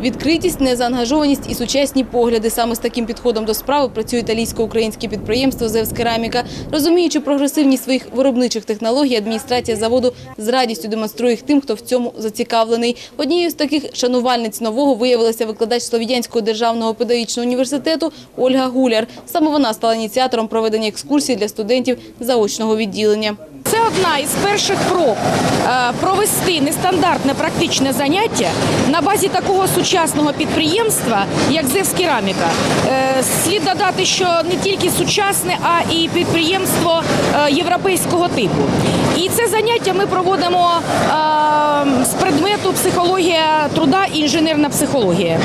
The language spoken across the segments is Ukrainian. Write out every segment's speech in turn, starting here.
Відкритість, незаангажованість і сучасні погляди. Саме з таким підходом до справи працює італійсько-українське підприємство «Зевскераміка». Розуміючи прогресивність своїх виробничих технологій, адміністрація заводу з радістю демонструє їх тим, хто в цьому зацікавлений. Однією з таких шанувальниць нового виявилася викладач Слов'янського державного педагогічного університету Ольга Гуляр. Саме вона стала ініціатором проведення екскурсій для студентів заочного відділення. Це одна із перших проб е, провести нестандартне практичне заняття на базі такого сучасного підприємства, як «Зевскераміка». Е, Слід додати, що не тільки сучасне, а і підприємство е, європейського типу. І це заняття ми проводимо з предмету психологія труда і інженерна психологія.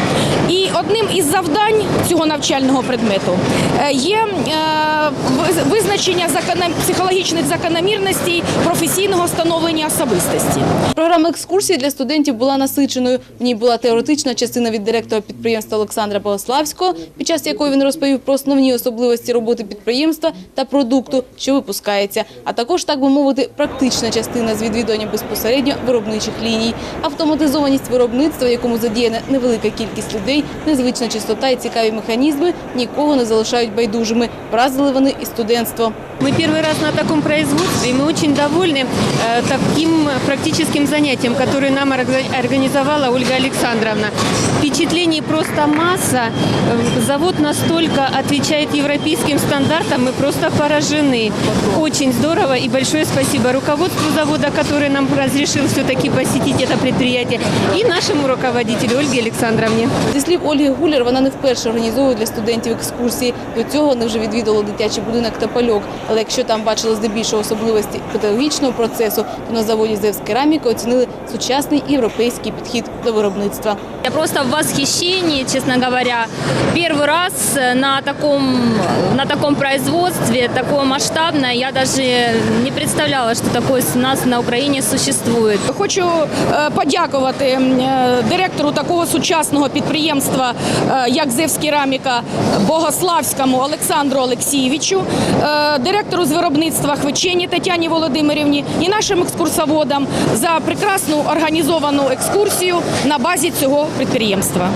І одним із завдань цього навчального предмету є визначення психологічних закономірностей професійного становлення особистості. Програма екскурсій для студентів була насиченою. В ній була теоретична частина від директора підприємства Олександра Богославського, під час якої він розповів про основні особливості роботи підприємства та продукту, що випускається, а також, так би мовити, практична частина з відвідуванням безпосередньо виробничих ліній. Автоматизованість виробництва, в якому задіяна невелика кількість людей, незвична чистота і цікаві механізми нікого не залишають байдужими. Вразили вони і студентство. Мы первый раз на таком производстве, и мы очень довольны э, таким практическим занятием, которое нам орга- организовала Ольга Александровна. Впечатлений просто масса. Э, Завод настолько отвечает европейским стандартам, мы просто поражены. Очень здорово и большое спасибо руководству завода, который нам разрешил все-таки посетить это предприятие, и нашему руководителю Ольге Александровне. Зі слів Ольги Гуляр, вона не вперше організовує для студентів екскурсії. До цього вони вже відвідали дитячий будинок та пальок. Але якщо там бачили здебільшого особливості педагогічного процесу, то на заводі «Зевскераміка» оцінили сучасний європейський підхід до виробництва. Я просто в восхищении, честно говоря. Первый раз э, на таком, на таком производстве, такое масштабное, я даже не представляла, что такое у нас на Украине существует. Хочу е, подякувати е, директору такого сучасного підприємства, е, як «Зевскераміка» Богославському Олександру Олексійовичу, директору з виробництва Хвичені Тетяні Володимирівні і нашим екскурсоводам за прекрасну організовану екскурсію на базі цього підприємства.